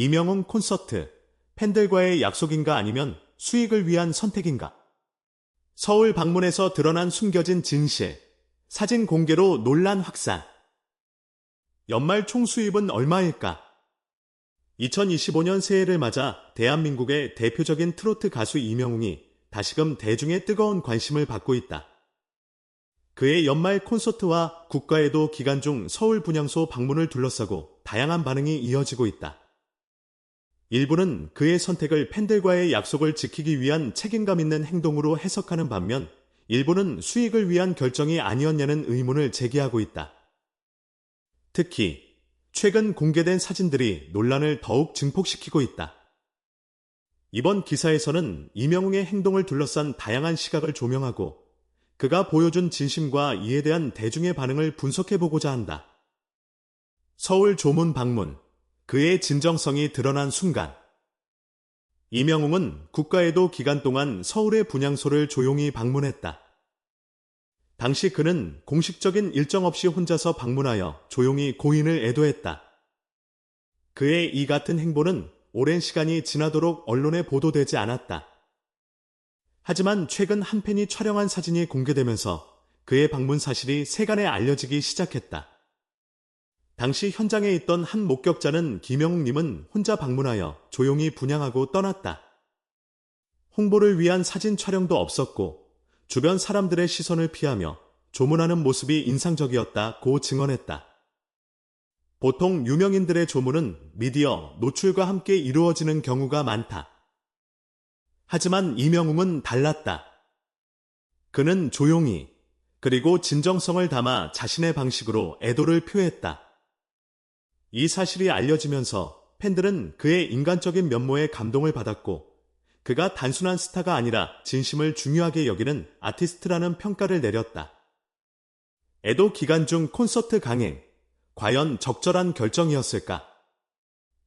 이명웅 콘서트, 팬들과의 약속인가 아니면 수익을 위한 선택인가? 서울 방문에서 드러난 숨겨진 진실, 사진 공개로 논란 확산. 연말 총 수입은 얼마일까? 2025년 새해를 맞아 대한민국의 대표적인 트로트 가수 이명웅이 다시금 대중의 뜨거운 관심을 받고 있다. 그의 연말 콘서트와 국가에도 기간 중 서울 분향소 방문을 둘러싸고 다양한 반응이 이어지고 있다. 일부는 그의 선택을 팬들과의 약속을 지키기 위한 책임감 있는 행동으로 해석하는 반면 일부는 수익을 위한 결정이 아니었냐는 의문을 제기하고 있다. 특히 최근 공개된 사진들이 논란을 더욱 증폭시키고 있다. 이번 기사에서는 이명웅의 행동을 둘러싼 다양한 시각을 조명하고 그가 보여준 진심과 이에 대한 대중의 반응을 분석해보고자 한다. 서울 조문 방문, 그의 진정성이 드러난 순간. 이명웅은 국가에도 기간 동안 서울의 분향소를 조용히 방문했다. 당시 그는 공식적인 일정 없이 혼자서 방문하여 조용히 고인을 애도했다. 그의 이 같은 행보는 오랜 시간이 지나도록 언론에 보도되지 않았다. 하지만 최근 한 팬이 촬영한 사진이 공개되면서 그의 방문 사실이 세간에 알려지기 시작했다. 당시 현장에 있던 한 목격자는 김영웅님은 혼자 방문하여 조용히 분양하고 떠났다. 홍보를 위한 사진 촬영도 없었고 주변 사람들의 시선을 피하며 조문하는 모습이 인상적이었다고 증언했다. 보통 유명인들의 조문은 미디어, 노출과 함께 이루어지는 경우가 많다. 하지만 이명웅은 달랐다. 그는 조용히 그리고 진정성을 담아 자신의 방식으로 애도를 표했다. 이 사실이 알려지면서 팬들은 그의 인간적인 면모에 감동을 받았고 그가 단순한 스타가 아니라 진심을 중요하게 여기는 아티스트라는 평가를 내렸다. 애도 기간 중 콘서트 강행, 과연 적절한 결정이었을까?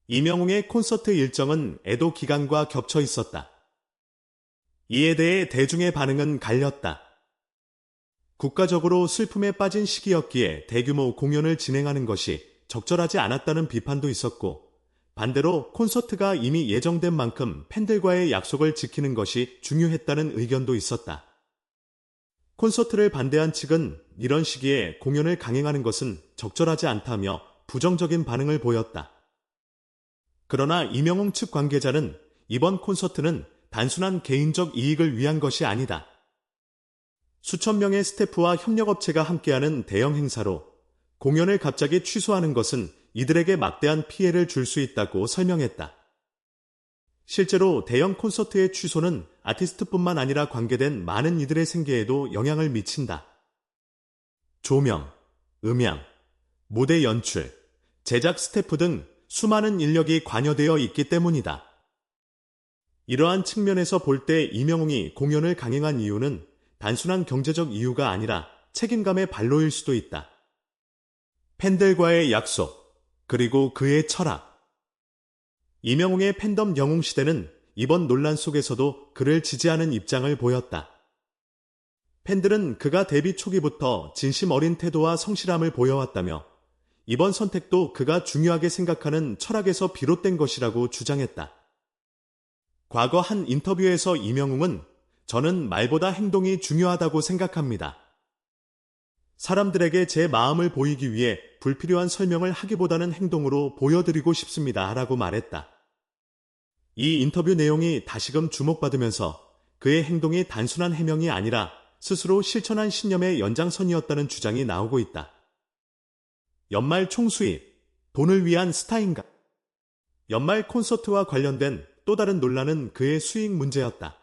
이명웅의 콘서트 일정은 애도 기간과 겹쳐 있었다. 이에 대해 대중의 반응은 갈렸다. 국가적으로 슬픔에 빠진 시기였기에 대규모 공연을 진행하는 것이 적절하지 않았다는 비판도 있었고 반대로 콘서트가 이미 예정된 만큼 팬들과의 약속을 지키는 것이 중요했다는 의견도 있었다. 콘서트를 반대한 측은 이런 시기에 공연을 강행하는 것은 적절하지 않다며 부정적인 반응을 보였다. 그러나 이명웅 측 관계자는 이번 콘서트는 단순한 개인적 이익을 위한 것이 아니다. 수천 명의 스태프와 협력업체가 함께하는 대형 행사로 공연을 갑자기 취소하는 것은 이들에게 막대한 피해를 줄 수 있다고 설명했다. 실제로 대형 콘서트의 취소는 아티스트뿐만 아니라 관계된 많은 이들의 생계에도 영향을 미친다. 조명, 음향, 무대 연출, 제작 스태프 등 수많은 인력이 관여되어 있기 때문이다. 이러한 측면에서 볼 때 이명웅이 공연을 강행한 이유는 단순한 경제적 이유가 아니라 책임감의 발로일 수도 있다. 팬들과의 약속, 그리고 그의 철학. 이명웅의 팬덤 영웅 시대는 이번 논란 속에서도 그를 지지하는 입장을 보였다. 팬들은 그가 데뷔 초기부터 진심 어린 태도와 성실함을 보여왔다며 이번 선택도 그가 중요하게 생각하는 철학에서 비롯된 것이라고 주장했다. 과거 한 인터뷰에서 이명웅은 저는 말보다 행동이 중요하다고 생각합니다. 사람들에게 제 마음을 보이기 위해 불필요한 설명을 하기보다는 행동으로 보여드리고 싶습니다. 라고 말했다. 이 인터뷰 내용이 다시금 주목받으면서 그의 행동이 단순한 해명이 아니라 스스로 실천한 신념의 연장선이었다는 주장이 나오고 있다. 연말 총수입, 돈을 위한 스타인가? 연말 콘서트와 관련된 또 다른 논란은 그의 수익 문제였다.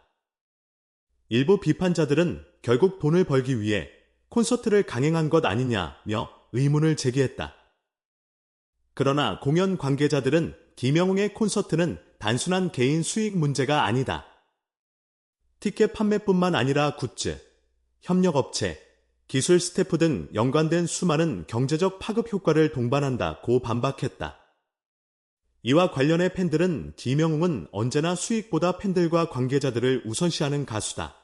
일부 비판자들은 결국 돈을 벌기 위해 콘서트를 강행한 것 아니냐며 의문을 제기했다. 그러나 공연 관계자들은 김영웅의 콘서트는 단순한 개인 수익 문제가 아니다. 티켓 판매뿐만 아니라 굿즈, 협력업체, 기술 스태프 등 연관된 수많은 경제적 파급 효과를 동반한다고 반박했다. 이와 관련해 팬들은 김영웅은 언제나 수익보다 팬들과 관계자들을 우선시하는 가수다.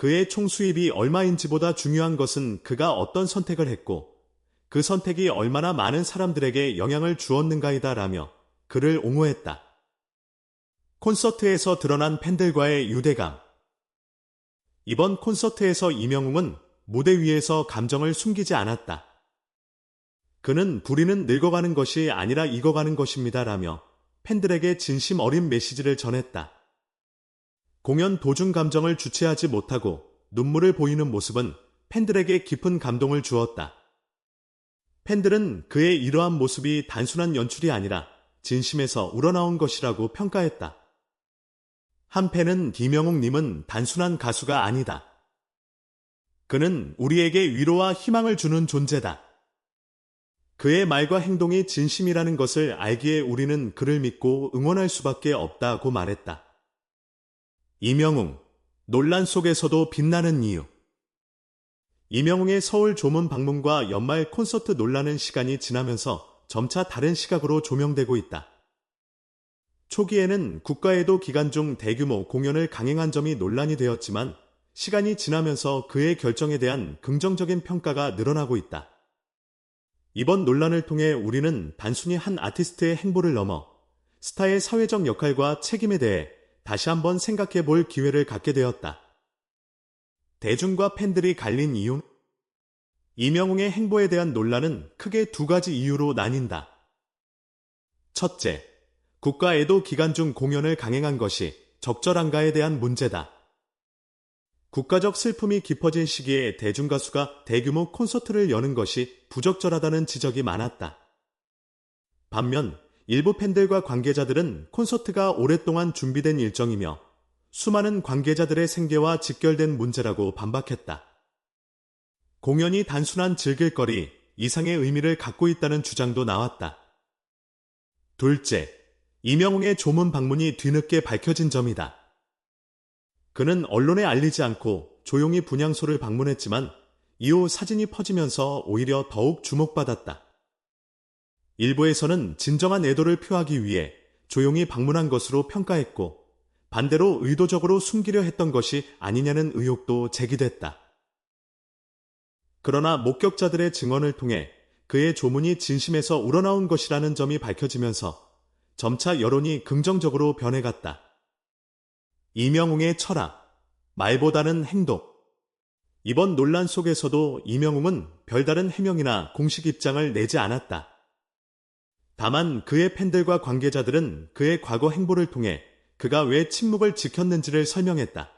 그의 총 수입이 얼마인지보다 중요한 것은 그가 어떤 선택을 했고 그 선택이 얼마나 많은 사람들에게 영향을 주었는가이다 라며 그를 옹호했다. 콘서트에서 드러난 팬들과의 유대감. 이번 콘서트에서 이명웅은 무대 위에서 감정을 숨기지 않았다. 그는 부리는 늙어가는 것이 아니라 익어가는 것입니다 라며 팬들에게 진심 어린 메시지를 전했다. 공연 도중 감정을 주체하지 못하고 눈물을 보이는 모습은 팬들에게 깊은 감동을 주었다. 팬들은 그의 이러한 모습이 단순한 연출이 아니라 진심에서 우러나온 것이라고 평가했다. 한 팬은 김영웅님은 단순한 가수가 아니다. 그는 우리에게 위로와 희망을 주는 존재다. 그의 말과 행동이 진심이라는 것을 알기에 우리는 그를 믿고 응원할 수밖에 없다고 말했다. 이명웅, 논란 속에서도 빛나는 이유. 이명웅의 서울 조문 방문과 연말 콘서트 논란은 시간이 지나면서 점차 다른 시각으로 조명되고 있다. 초기에는 국가에도 기간 중 대규모 공연을 강행한 점이 논란이 되었지만 시간이 지나면서 그의 결정에 대한 긍정적인 평가가 늘어나고 있다. 이번 논란을 통해 우리는 단순히 한 아티스트의 행보를 넘어 스타의 사회적 역할과 책임에 대해 다시 한번 생각해 볼 기회를 갖게 되었다. 대중과 팬들이 갈린 이유? 이명웅의 행보에 대한 논란은 크게 두 가지 이유로 나뉜다. 첫째, 국가에도 기간 중 공연을 강행한 것이 적절한가에 대한 문제다. 국가적 슬픔이 깊어진 시기에 대중가수가 대규모 콘서트를 여는 것이 부적절하다는 지적이 많았다. 반면 일부 팬들과 관계자들은 콘서트가 오랫동안 준비된 일정이며 수많은 관계자들의 생계와 직결된 문제라고 반박했다. 공연이 단순한 즐길거리 이상의 의미를 갖고 있다는 주장도 나왔다. 둘째, 이명웅의 조문 방문이 뒤늦게 밝혀진 점이다. 그는 언론에 알리지 않고 조용히 분향소를 방문했지만 이후 사진이 퍼지면서 오히려 더욱 주목받았다. 일부에서는 진정한 애도를 표하기 위해 조용히 방문한 것으로 평가했고 반대로 의도적으로 숨기려 했던 것이 아니냐는 의혹도 제기됐다. 그러나 목격자들의 증언을 통해 그의 조문이 진심에서 우러나온 것이라는 점이 밝혀지면서 점차 여론이 긍정적으로 변해갔다. 이명웅의 철학, 말보다는 행동. 이번 논란 속에서도 이명웅은 별다른 해명이나 공식 입장을 내지 않았다. 다만 그의 팬들과 관계자들은 그의 과거 행보를 통해 그가 왜 침묵을 지켰는지를 설명했다.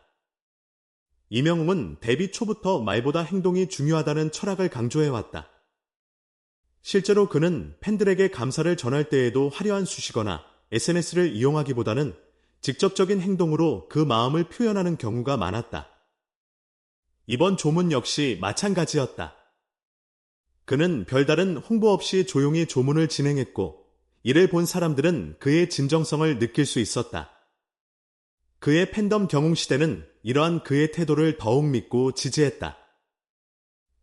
이명웅은 데뷔 초부터 말보다 행동이 중요하다는 철학을 강조해왔다. 실제로 그는 팬들에게 감사를 전할 때에도 화려한 수식어나 SNS를 이용하기보다는 직접적인 행동으로 그 마음을 표현하는 경우가 많았다. 이번 조문 역시 마찬가지였다. 그는 별다른 홍보 없이 조용히 조문을 진행했고, 이를 본 사람들은 그의 진정성을 느낄 수 있었다. 그의 팬덤 경웅 시대는 이러한 그의 태도를 더욱 믿고 지지했다.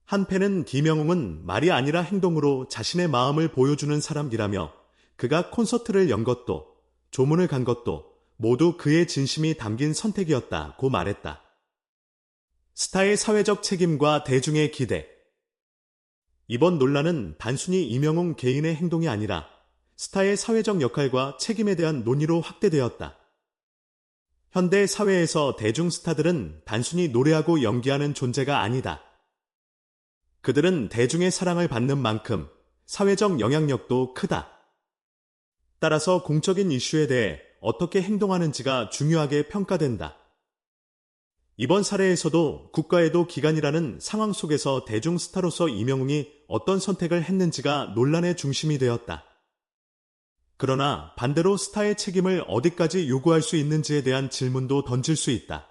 한팬은 김영웅은 말이 아니라 행동으로 자신의 마음을 보여주는 사람이라며 그가 콘서트를 연 것도 조문을 간 것도 모두 그의 진심이 담긴 선택이었다고 말했다. 스타의 사회적 책임과 대중의 기대. 이번 논란은 단순히 이명웅 개인의 행동이 아니라 스타의 사회적 역할과 책임에 대한 논의로 확대되었다. 현대 사회에서 대중 스타들은 단순히 노래하고 연기하는 존재가 아니다. 그들은 대중의 사랑을 받는 만큼 사회적 영향력도 크다. 따라서 공적인 이슈에 대해 어떻게 행동하는지가 중요하게 평가된다. 이번 사례에서도 국가에도 기간이라는 상황 속에서 대중 스타로서 이명웅이 어떤 선택을 했는지가 논란의 중심이 되었다. 그러나 반대로 스타의 책임을 어디까지 요구할 수 있는지에 대한 질문도 던질 수 있다.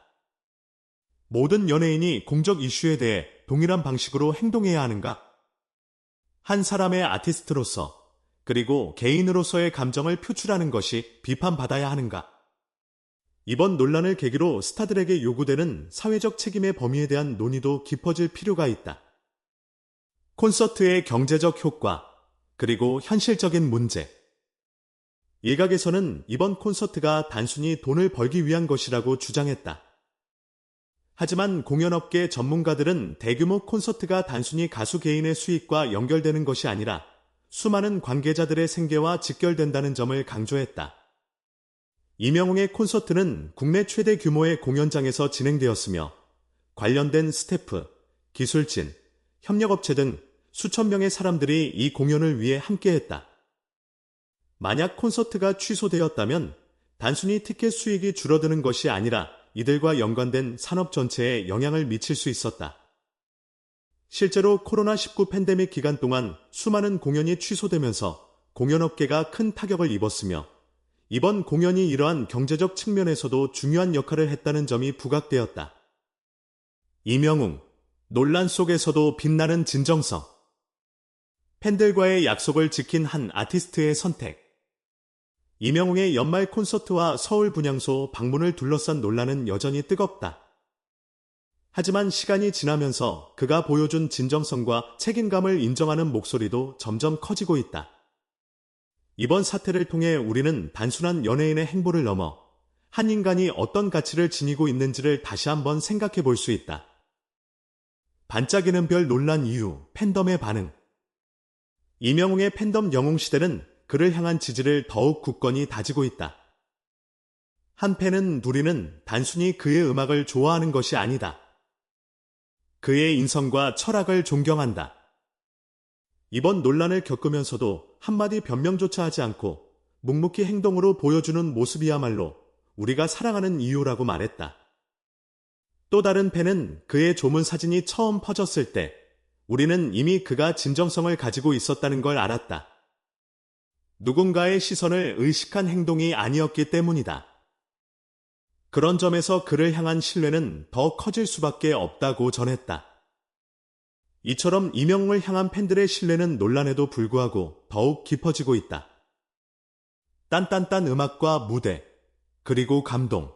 모든 연예인이 공적 이슈에 대해 동일한 방식으로 행동해야 하는가? 한 사람의 아티스트로서 그리고 개인으로서의 감정을 표출하는 것이 비판받아야 하는가? 이번 논란을 계기로 스타들에게 요구되는 사회적 책임의 범위에 대한 논의도 깊어질 필요가 있다. 콘서트의 경제적 효과, 그리고 현실적인 문제. 일각에서는 이번 콘서트가 단순히 돈을 벌기 위한 것이라고 주장했다. 하지만 공연업계 전문가들은 대규모 콘서트가 단순히 가수 개인의 수익과 연결되는 것이 아니라 수많은 관계자들의 생계와 직결된다는 점을 강조했다. 이명웅의 콘서트는 국내 최대 규모의 공연장에서 진행되었으며 관련된 스태프, 기술진, 협력업체 등 수천 명의 사람들이 이 공연을 위해 함께했다. 만약 콘서트가 취소되었다면 단순히 티켓 수익이 줄어드는 것이 아니라 이들과 연관된 산업 전체에 영향을 미칠 수 있었다. 실제로 코로나19 팬데믹 기간 동안 수많은 공연이 취소되면서 공연업계가 큰 타격을 입었으며 이번 공연이 이러한 경제적 측면에서도 중요한 역할을 했다는 점이 부각되었다. 이명웅, 논란 속에서도 빛나는 진정성. 팬들과의 약속을 지킨 한 아티스트의 선택. 이명웅의 연말 콘서트와 서울 분향소 방문을 둘러싼 논란은 여전히 뜨겁다. 하지만 시간이 지나면서 그가 보여준 진정성과 책임감을 인정하는 목소리도 점점 커지고 있다. 이번 사태를 통해 우리는 단순한 연예인의 행보를 넘어 한 인간이 어떤 가치를 지니고 있는지를 다시 한번 생각해 볼 수 있다. 반짝이는 별 논란 이후 팬덤의 반응. 이명웅의 팬덤 영웅 시대는 그를 향한 지지를 더욱 굳건히 다지고 있다. 한 팬은 누리는 단순히 그의 음악을 좋아하는 것이 아니다. 그의 인성과 철학을 존경한다. 이번 논란을 겪으면서도 한마디 변명조차 하지 않고 묵묵히 행동으로 보여주는 모습이야말로 우리가 사랑하는 이유라고 말했다. 또 다른 팬은 그의 조문 사진이 처음 퍼졌을 때 우리는 이미 그가 진정성을 가지고 있었다는 걸 알았다. 누군가의 시선을 의식한 행동이 아니었기 때문이다. 그런 점에서 그를 향한 신뢰는 더 커질 수밖에 없다고 전했다. 이처럼 이명웅을 향한 팬들의 신뢰는 논란에도 불구하고 더욱 깊어지고 있다. 딴딴딴 음악과 무대, 그리고 감동.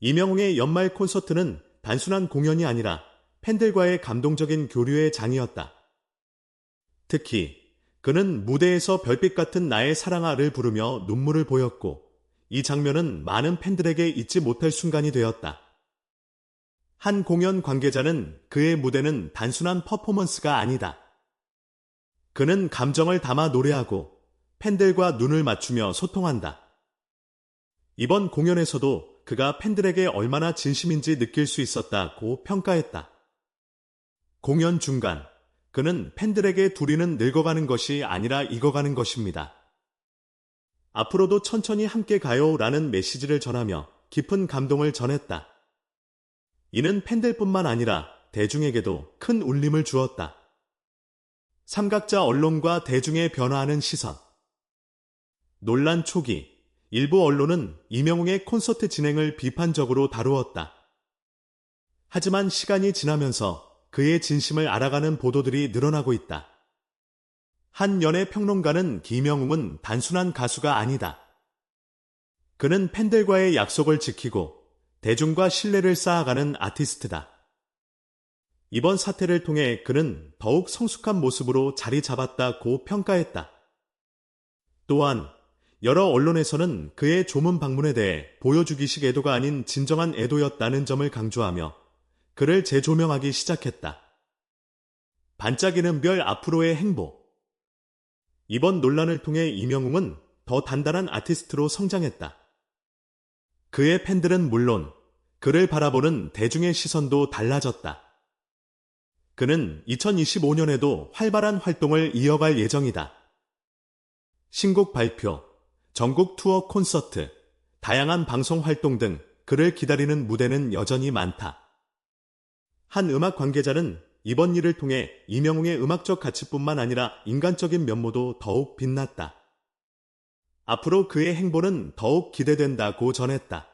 이명웅의 연말 콘서트는 단순한 공연이 아니라 팬들과의 감동적인 교류의 장이었다. 특히 그는 무대에서 별빛 같은 나의 사랑아를 부르며 눈물을 보였고 이 장면은 많은 팬들에게 잊지 못할 순간이 되었다. 한 공연 관계자는 그의 무대는 단순한 퍼포먼스가 아니다. 그는 감정을 담아 노래하고 팬들과 눈을 맞추며 소통한다. 이번 공연에서도 그가 팬들에게 얼마나 진심인지 느낄 수 있었다고 평가했다. 공연 중간, 그는 팬들에게 둘이는 늙어가는 것이 아니라 익어가는 것입니다. 앞으로도 천천히 함께 가요 라는 메시지를 전하며 깊은 감동을 전했다. 이는 팬들뿐만 아니라 대중에게도 큰 울림을 주었다. 삼각자 언론과 대중의 변화하는 시선. 논란 초기, 일부 언론은 이명웅의 콘서트 진행을 비판적으로 다루었다. 하지만 시간이 지나면서 그의 진심을 알아가는 보도들이 늘어나고 있다. 한 연예 평론가는 김영웅은 단순한 가수가 아니다. 그는 팬들과의 약속을 지키고 대중과 신뢰를 쌓아가는 아티스트다. 이번 사태를 통해 그는 더욱 성숙한 모습으로 자리 잡았다고 평가했다. 또한 여러 언론에서는 그의 조문 방문에 대해 보여주기식 애도가 아닌 진정한 애도였다는 점을 강조하며 그를 재조명하기 시작했다. 반짝이는 별 앞으로의 행보. 이번 논란을 통해 이명웅은 더 단단한 아티스트로 성장했다. 그의 팬들은 물론 그를 바라보는 대중의 시선도 달라졌다. 그는 2025년에도 활발한 활동을 이어갈 예정이다. 신곡 발표, 전국 투어 콘서트, 다양한 방송 활동 등 그를 기다리는 무대는 여전히 많다. 한 음악 관계자는 이번 일을 통해 이명웅의 음악적 가치뿐만 아니라 인간적인 면모도 더욱 빛났다. 앞으로 그의 행보는 더욱 기대된다고 전했다.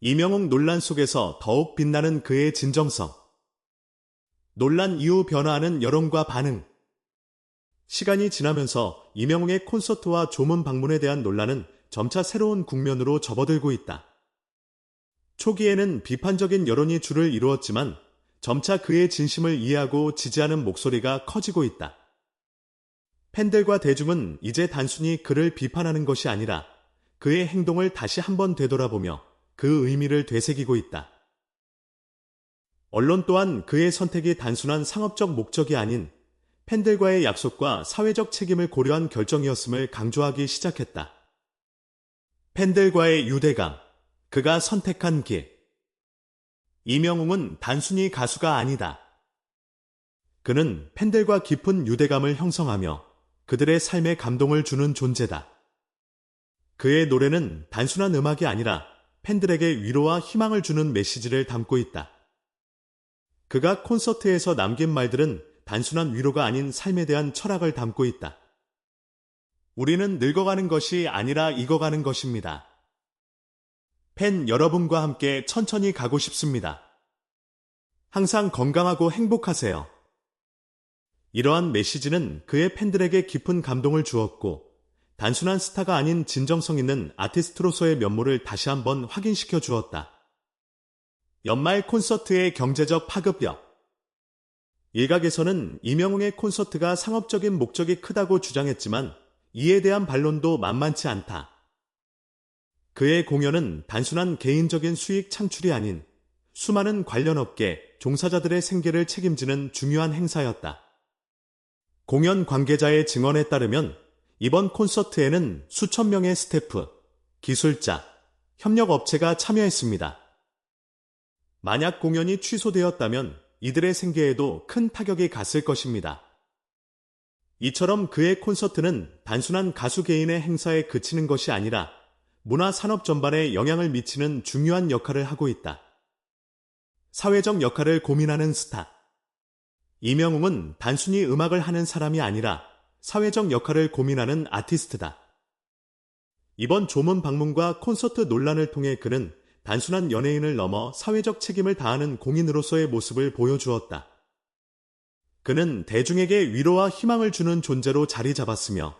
이명웅 논란 속에서 더욱 빛나는 그의 진정성. 논란 이후 변화하는 여론과 반응. 시간이 지나면서 이명웅의 콘서트와 조문 방문에 대한 논란은 점차 새로운 국면으로 접어들고 있다. 초기에는 비판적인 여론이 줄을 이루었지만 점차 그의 진심을 이해하고 지지하는 목소리가 커지고 있다. 팬들과 대중은 이제 단순히 그를 비판하는 것이 아니라 그의 행동을 다시 한번 되돌아보며 그 의미를 되새기고 있다. 언론 또한 그의 선택이 단순한 상업적 목적이 아닌 팬들과의 약속과 사회적 책임을 고려한 결정이었음을 강조하기 시작했다. 팬들과의 유대감, 그가 선택한 길. 이명웅은 단순히 가수가 아니다. 그는 팬들과 깊은 유대감을 형성하며 그들의 삶에 감동을 주는 존재다. 그의 노래는 단순한 음악이 아니라 팬들에게 위로와 희망을 주는 메시지를 담고 있다. 그가 콘서트에서 남긴 말들은 단순한 위로가 아닌 삶에 대한 철학을 담고 있다. 우리는 늙어가는 것이 아니라 익어가는 것입니다. 팬 여러분과 함께 천천히 가고 싶습니다. 항상 건강하고 행복하세요. 이러한 메시지는 그의 팬들에게 깊은 감동을 주었고, 단순한 스타가 아닌 진정성 있는 아티스트로서의 면모를 다시 한번 확인시켜 주었다. 연말 콘서트의 경제적 파급력. 일각에서는 이명웅의 콘서트가 상업적인 목적이 크다고 주장했지만 이에 대한 반론도 만만치 않다. 그의 공연은 단순한 개인적인 수익 창출이 아닌 수많은 관련 업계 종사자들의 생계를 책임지는 중요한 행사였다. 공연 관계자의 증언에 따르면 이번 콘서트에는 수천 명의 스태프, 기술자, 협력업체가 참여했습니다. 만약 공연이 취소되었다면 이들의 생계에도 큰 타격이 갔을 것입니다. 이처럼 그의 콘서트는 단순한 가수 개인의 행사에 그치는 것이 아니라 문화 산업 전반에 영향을 미치는 중요한 역할을 하고 있다. 사회적 역할을 고민하는 스타. 이명웅은 단순히 음악을 하는 사람이 아니라 사회적 역할을 고민하는 아티스트다. 이번 조문 방문과 콘서트 논란을 통해 그는 단순한 연예인을 넘어 사회적 책임을 다하는 공인으로서의 모습을 보여주었다. 그는 대중에게 위로와 희망을 주는 존재로 자리 잡았으며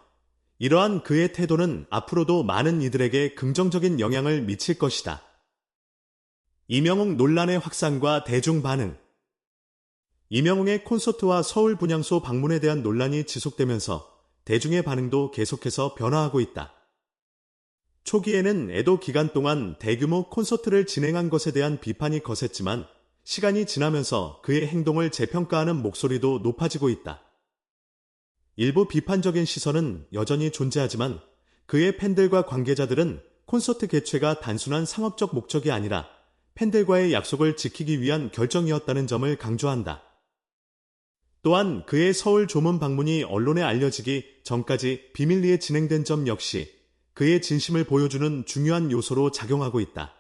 이러한 그의 태도는 앞으로도 많은 이들에게 긍정적인 영향을 미칠 것이다. 이명웅 논란의 확산과 대중 반응 이명웅의 콘서트와 서울 분향소 방문에 대한 논란이 지속되면서 대중의 반응도 계속해서 변화하고 있다. 초기에는 애도 기간 동안 대규모 콘서트를 진행한 것에 대한 비판이 거셌지만 시간이 지나면서 그의 행동을 재평가하는 목소리도 높아지고 있다. 일부 비판적인 시선은 여전히 존재하지만 그의 팬들과 관계자들은 콘서트 개최가 단순한 상업적 목적이 아니라 팬들과의 약속을 지키기 위한 결정이었다는 점을 강조한다. 또한 그의 서울 조문 방문이 언론에 알려지기 전까지 비밀리에 진행된 점 역시 그의 진심을 보여주는 중요한 요소로 작용하고 있다.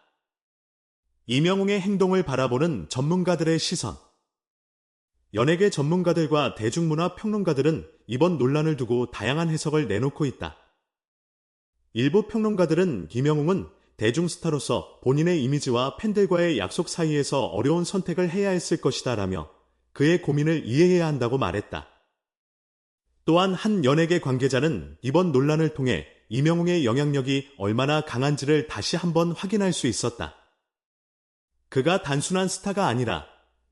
이명웅의 행동을 바라보는 전문가들의 시선. 연예계 전문가들과 대중문화 평론가들은 이번 논란을 두고 다양한 해석을 내놓고 있다. 일부 평론가들은 김영웅은 대중스타로서 본인의 이미지와 팬들과의 약속 사이에서 어려운 선택을 해야 했을 것이다 라며 그의 고민을 이해해야 한다고 말했다. 또한 한 연예계 관계자는 이번 논란을 통해 이명웅의 영향력이 얼마나 강한지를 다시 한번 확인할 수 있었다. 그가 단순한 스타가 아니라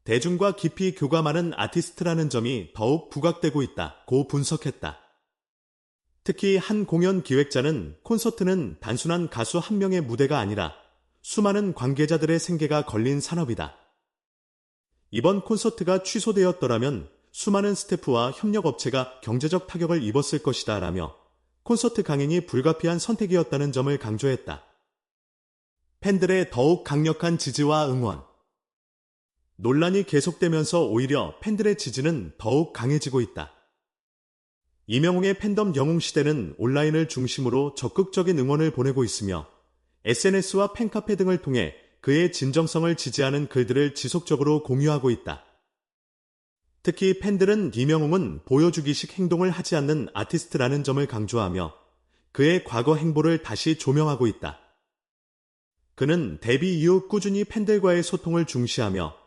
대중과 깊이 교감하는 아티스트라는 점이 더욱 부각되고 있다고 분석했다. 특히 한 공연 기획자는 콘서트는 단순한 가수 한 명의 무대가 아니라 수많은 관계자들의 생계가 걸린 산업이다. 이번 콘서트가 취소되었더라면 수많은 스태프와 협력업체가 경제적 타격을 입었을 것이다 라며 콘서트 강행이 불가피한 선택이었다는 점을 강조했다. 팬들의 더욱 강력한 지지와 응원. 논란이 계속되면서 오히려 팬들의 지지는 더욱 강해지고 있다. 이명웅의 팬덤 영웅 시대는 온라인을 중심으로 적극적인 응원을 보내고 있으며 SNS와 팬카페 등을 통해 그의 진정성을 지지하는 글들을 지속적으로 공유하고 있다. 특히 팬들은 이명웅은 보여주기식 행동을 하지 않는 아티스트라는 점을 강조하며 그의 과거 행보를 다시 조명하고 있다. 그는 데뷔 이후 꾸준히 팬들과의 소통을 중시하며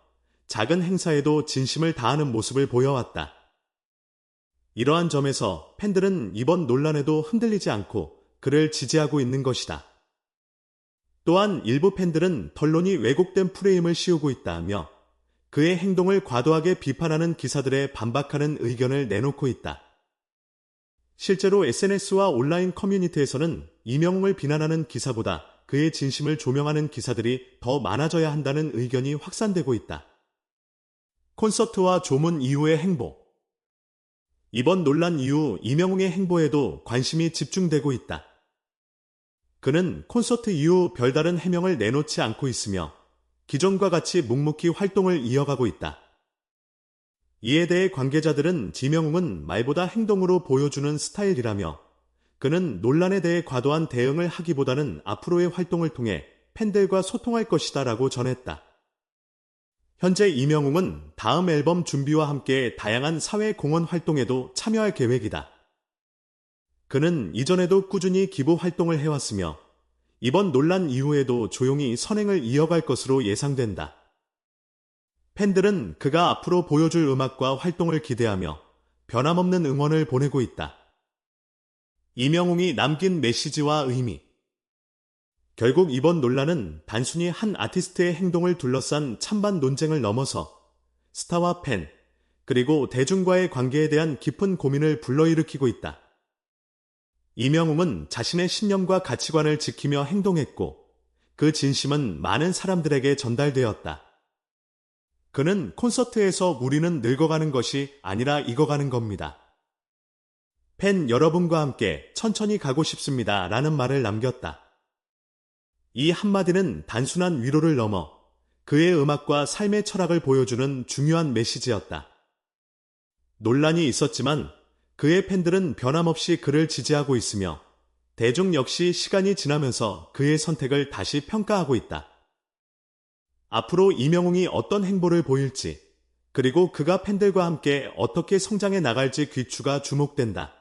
작은 행사에도 진심을 다하는 모습을 보여왔다. 이러한 점에서 팬들은 이번 논란에도 흔들리지 않고 그를 지지하고 있는 것이다. 또한 일부 팬들은 덜론이 왜곡된 프레임을 씌우고 있다며 그의 행동을 과도하게 비판하는 기사들에 반박하는 의견을 내놓고 있다. 실제로 SNS와 온라인 커뮤니티에서는 이명웅을 비난하는 기사보다 그의 진심을 조명하는 기사들이 더 많아져야 한다는 의견이 확산되고 있다. 콘서트와 조문 이후의 행보 이번 논란 이후 이명웅의 행보에도 관심이 집중되고 있다. 그는 콘서트 이후 별다른 해명을 내놓지 않고 있으며 기존과 같이 묵묵히 활동을 이어가고 있다. 이에 대해 관계자들은 지명웅은 말보다 행동으로 보여주는 스타일이라며 그는 논란에 대해 과도한 대응을 하기보다는 앞으로의 활동을 통해 팬들과 소통할 것이다 라고 전했다. 현재 이명웅은 다음 앨범 준비와 함께 다양한 사회 공헌 활동에도 참여할 계획이다. 그는 이전에도 꾸준히 기부 활동을 해왔으며 이번 논란 이후에도 조용히 선행을 이어갈 것으로 예상된다. 팬들은 그가 앞으로 보여줄 음악과 활동을 기대하며 변함없는 응원을 보내고 있다. 이명웅이 남긴 메시지와 의미. 결국 이번 논란은 단순히 한 아티스트의 행동을 둘러싼 찬반 논쟁을 넘어서 스타와 팬, 그리고 대중과의 관계에 대한 깊은 고민을 불러일으키고 있다. 이명웅은 자신의 신념과 가치관을 지키며 행동했고 그 진심은 많은 사람들에게 전달되었다. 그는 콘서트에서 우리는 늙어가는 것이 아니라 익어가는 겁니다. 팬 여러분과 함께 천천히 가고 싶습니다. 라는 말을 남겼다. 이 한마디는 단순한 위로를 넘어 그의 음악과 삶의 철학을 보여주는 중요한 메시지였다. 논란이 있었지만 그의 팬들은 변함없이 그를 지지하고 있으며 대중 역시 시간이 지나면서 그의 선택을 다시 평가하고 있다. 앞으로 이명웅이 어떤 행보를 보일지, 그리고 그가 팬들과 함께 어떻게 성장해 나갈지 귀추가 주목된다.